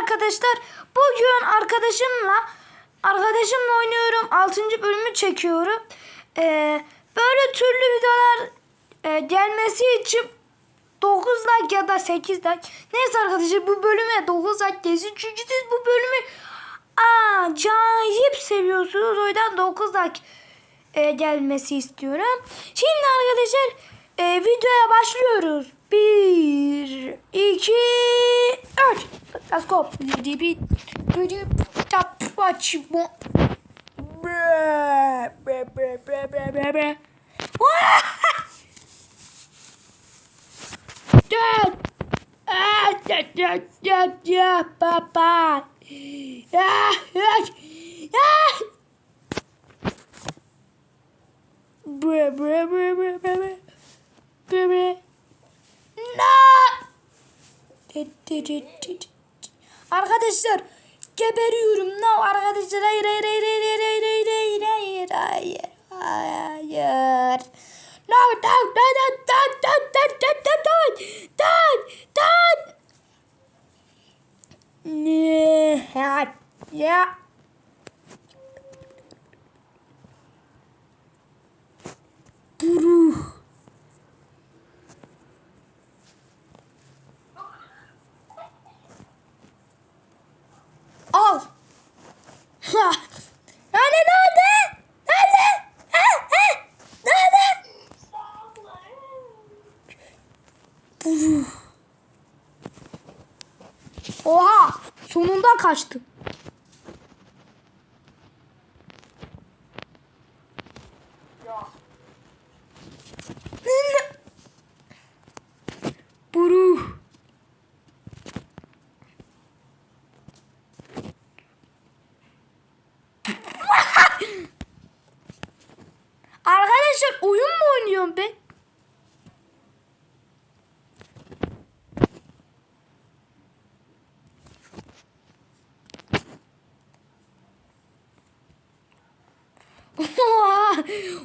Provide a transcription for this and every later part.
arkadaşlar. Bugün arkadaşımla arkadaşımla oynuyorum. 6. bölümü çekiyorum. Ee, böyle türlü videolar e, gelmesi için 9 like ya da 8 like. Neyse arkadaşlar bu bölüme 9 like gelsin. Çünkü siz bu bölümü acayip seviyorsunuz. O yüzden 9 like e, gelmesi istiyorum. Şimdi arkadaşlar e, videoya başlıyoruz. 1 2 3 Let's go. Bidi tap watch mo. Bre bre bre. Dad. Ah, da da da da papa. Ah, ah, ah. No. Arkadaşlar geberiyorum. No arkadaşlar hayır hayır hayır hayır hayır hayır hayır hayır hayır hayır. No no no no no no no no no no no Ne ya ya ondan kaçtım.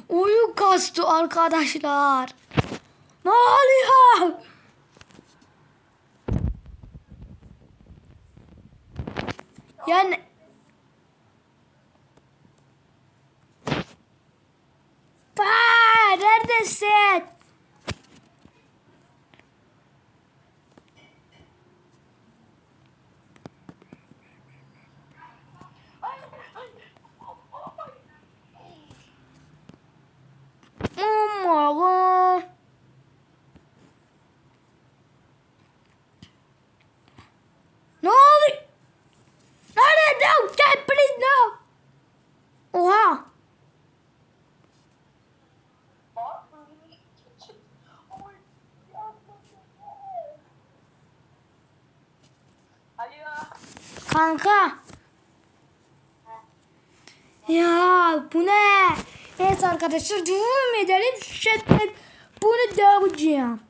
Oyun kastı arkadaşlar. Ne oluyor? Yani Kanka. Ya bu ne? Neyse arkadaşlar devam edelim. Şetten bunu döveceğim.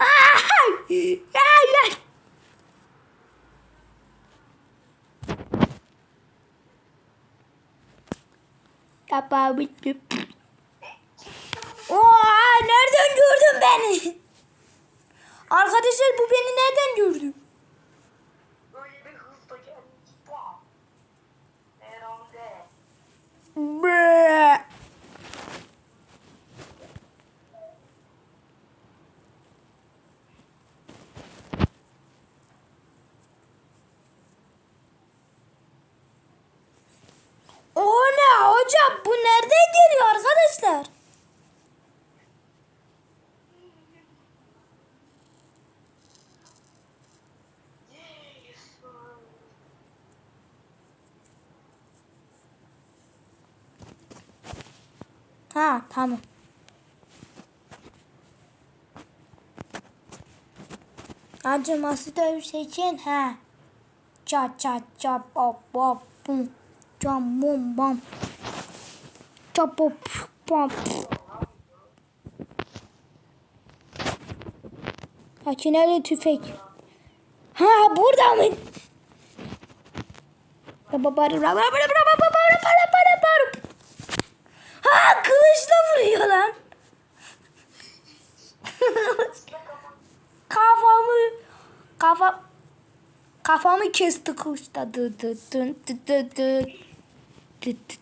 Ay! Ay! Kapağı bitti. Nereden gördün beni? Arkadaşlar bu beni nereden gördü? Böyle. O ne hocam? Bu nereden geliyor arkadaşlar? Ha tamam. Acıması dövüş için ha. Çat çat çap hop hop bum. Cam bum bam. Çap hop bam. Makineli tüfek. Ha burada mı? Ha kılıçla vuruyor lan. Onu kesti kuşta. Dı dı dı dı dı dı. Dı dı.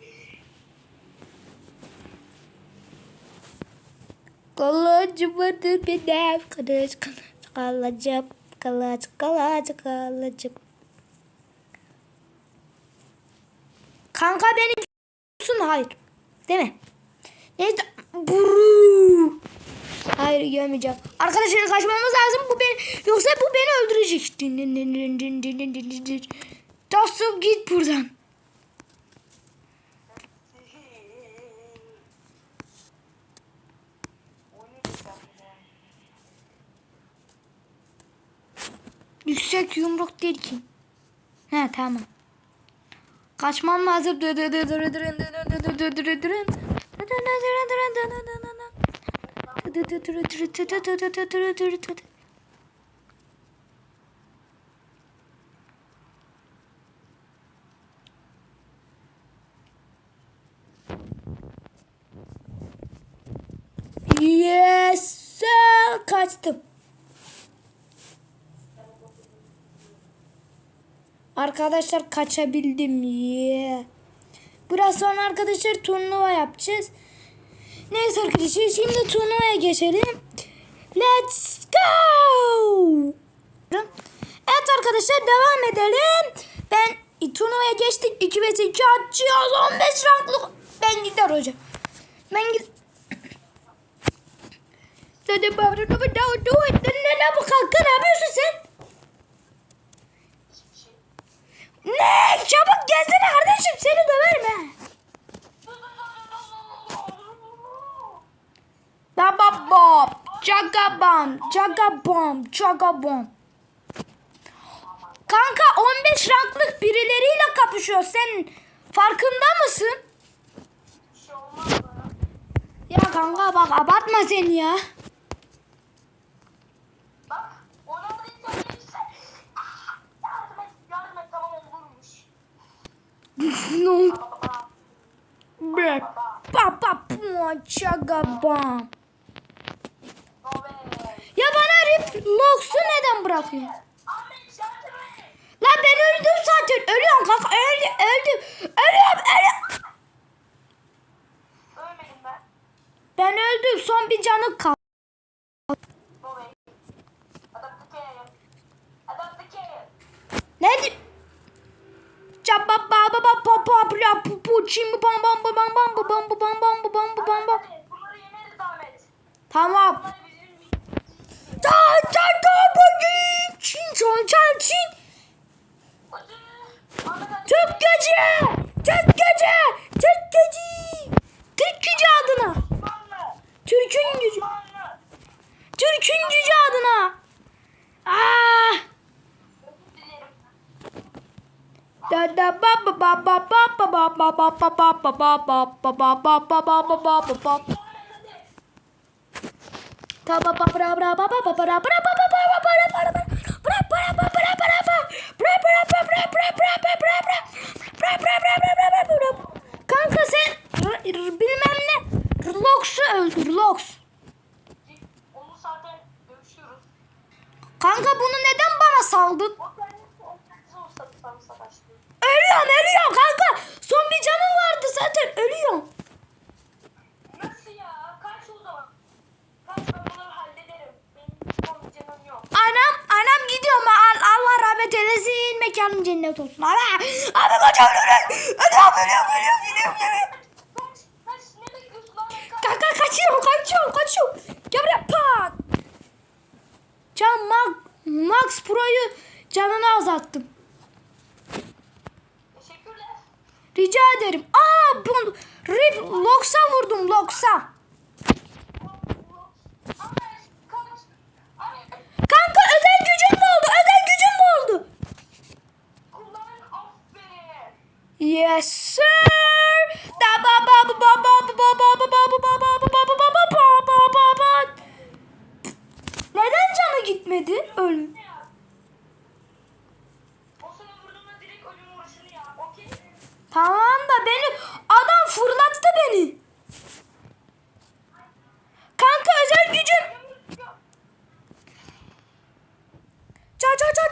Kalacım vardı benim. Kılıç kılıç kalacım. Kılıç kılıç kalacım. Kanka benim hayır. Değil mi? Neyse. Buru. Hayır yemeyeceğim. Arkadaşlar kaçmamız lazım. Bu beni yoksa bu beni öldürecek. Din din din din din din din din din. Dostum git buradan. Yüksek yumruk değil ki. He tamam. Kaçmam lazım. Dırın dırın dırın dırın dırın dırın dırın dırın dırın dırın dırın Yes, kaçtım. Arkadaşlar kaçabildim. Yeah. Biraz sonra arkadaşlar turnuva yapacağız. Neyse arkadaşlar şimdi turnuvaya geçelim. Let's go. Evet arkadaşlar devam edelim. Ben turnuvaya geçtik. 2 ve 2 atacağız. 15 ranklı. Ben gider hocam. Ben gider. Dur dur dur. Ne ne bu kanka ne yapıyorsun sen? Şey. Ne? Çabuk gelsene kardeşim seni döverim ha. Baba Bob. Jagabam. Jagabam. Jagabam. Kanka 15 ranklık birileriyle kapışıyor. Sen farkında mısın? Ya kanka bak abartma sen ya. Bak ona da yardım et yardım et tamam olurmuş. no. Bak bak bak ya bana rip locks'u neden bırakıyor? Lan ben öldüm zaten. Ölüyorum kanka. Öldüm. Öldüm. Ölüyorum. Ölüyorum. Ölmedim ben. Ben öldüm. Son bir canım kaldı. Baba. Adam tıkayın. Adam tıkayın. Ne di? Çabba ba ba ba pa pa bla pu pu çim bam bam bam bam bam bam bam bam bam bam bam bam. Tamam. Kanka sen bilmem ne Lox'u öldür Lox. Kanka bunu neden bana saldın? Ölüyorum rahmet eylesin. Mekanın cennet olsun. Ana. Abi kocam ölüyorum. Ölüyorum ölüyorum ölüyorum ölüyorum. ölüyorum. Kanka kaçıyorum kaçıyorum kaçıyorum. Gel buraya pat. Can Max, Max Pro'yu canını azalttım. Rica ederim. Aa bu Rip Lox'a vurdum Lox'a. Yes sir. Neden canı gitmedi? Öl. Tamam da beni adam fırlattı beni. Kanka özel gücüm. Çal çal çal.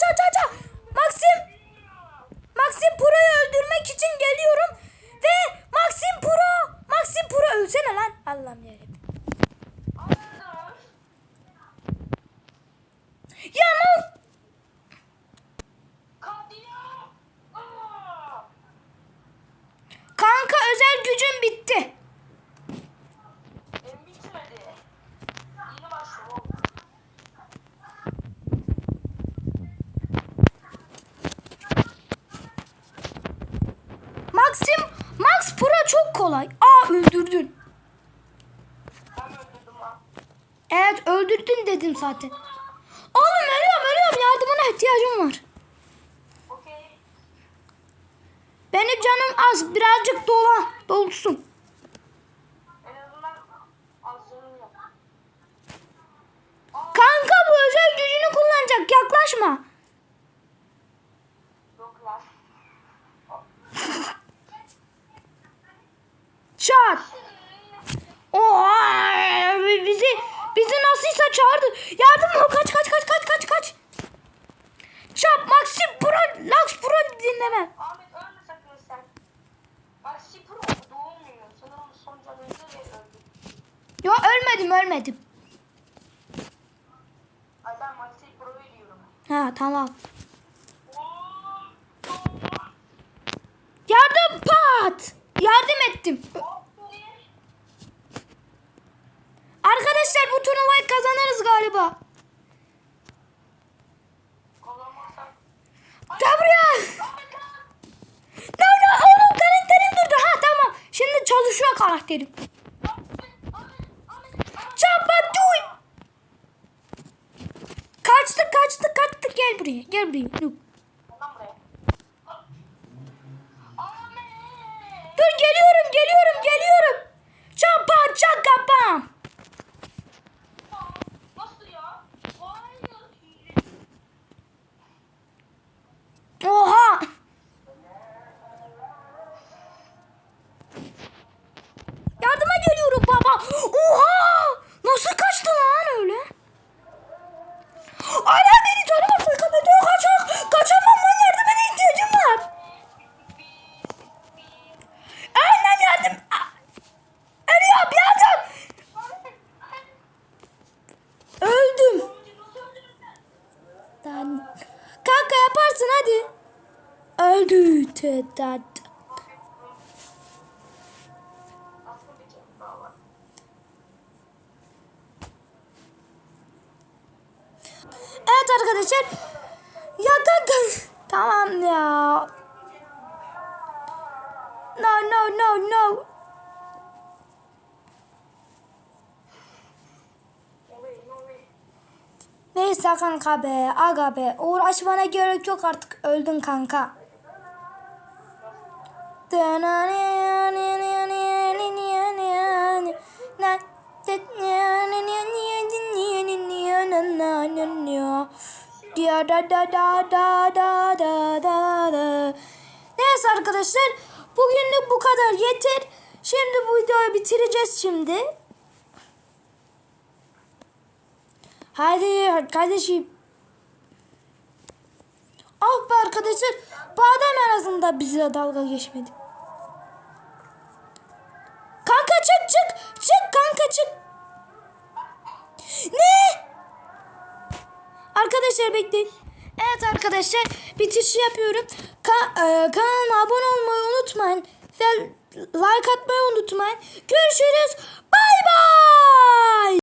için geliyorum. Ve Maxim Pro. Maxim Pro ölsene lan. Allah'ım yarabbim. Çok kolay. Aa öldürdün. Evet öldürdün dedim zaten. Oğlum ölüyorum ölüyorum yardımına ihtiyacım var. Benim canım az birazcık dola dolsun. Kanka bu özel gücünü kullanacak yaklaşma. Yok lan. Çat. Oha bizi bizi nasılsa çağırdı. Yardım mı? Kaç kaç kaç kaç kaç kaç. Çap Maxim Pro Lux Pro dinlemem. Ahmet ölme sakın sen. Bak Sipro doğmuyor. Sanırım son canıydı ve öldü. Yo ölmedim. Ay ben Maxi Pro'yu diyorum. Ha tamam. Yardım pat. Yardım ettim. Arkadaşlar bu turnuvayı kazanırız galiba. Buraya. No no oğlum karakterim durdu. Ha tamam. Şimdi çalışıyor karakterim. Kaçtık kaçtık kaçtık gel buraya. Gel buraya. Dur. Adam buraya. Ahmet. Dur geliyorum geliyorum geliyorum. Çapa çakapam. Nasıl ya? Hayır. Oha. Yardıma geliyorum baba. Oha. Nasıl kaçtı lan öyle? Ana beni tanımasın kapıda kaçak. Kaçamam lan yardıma ihtiyacım var. Annem yardım. Ah! Ölüyorum yardım. Öldüm. Lan. Kanka yaparsın hadi. Öldü. Tedat. Aslında bir kere daha var. Evet arkadaşlar. Ya kanka. Tamam ya. No no no no. Neyse kanka be. Aga be. Uğraşmana gerek yok artık. Öldün kanka. Da da da da da da da da. Neyse arkadaşlar bugünlük bu kadar yeter. Şimdi bu videoyu bitireceğiz şimdi. Hadi kardeşim. Ah be arkadaşlar. Badem en azından bize dalga geçmedi. Kanka çık çık. Çık kanka çık. Ne? Arkadaşlar bekleyin. Evet arkadaşlar bitiş yapıyorum. Ka- e, kanalıma abone olmayı unutmayın. Like atmayı unutmayın. Görüşürüz. Bay bay.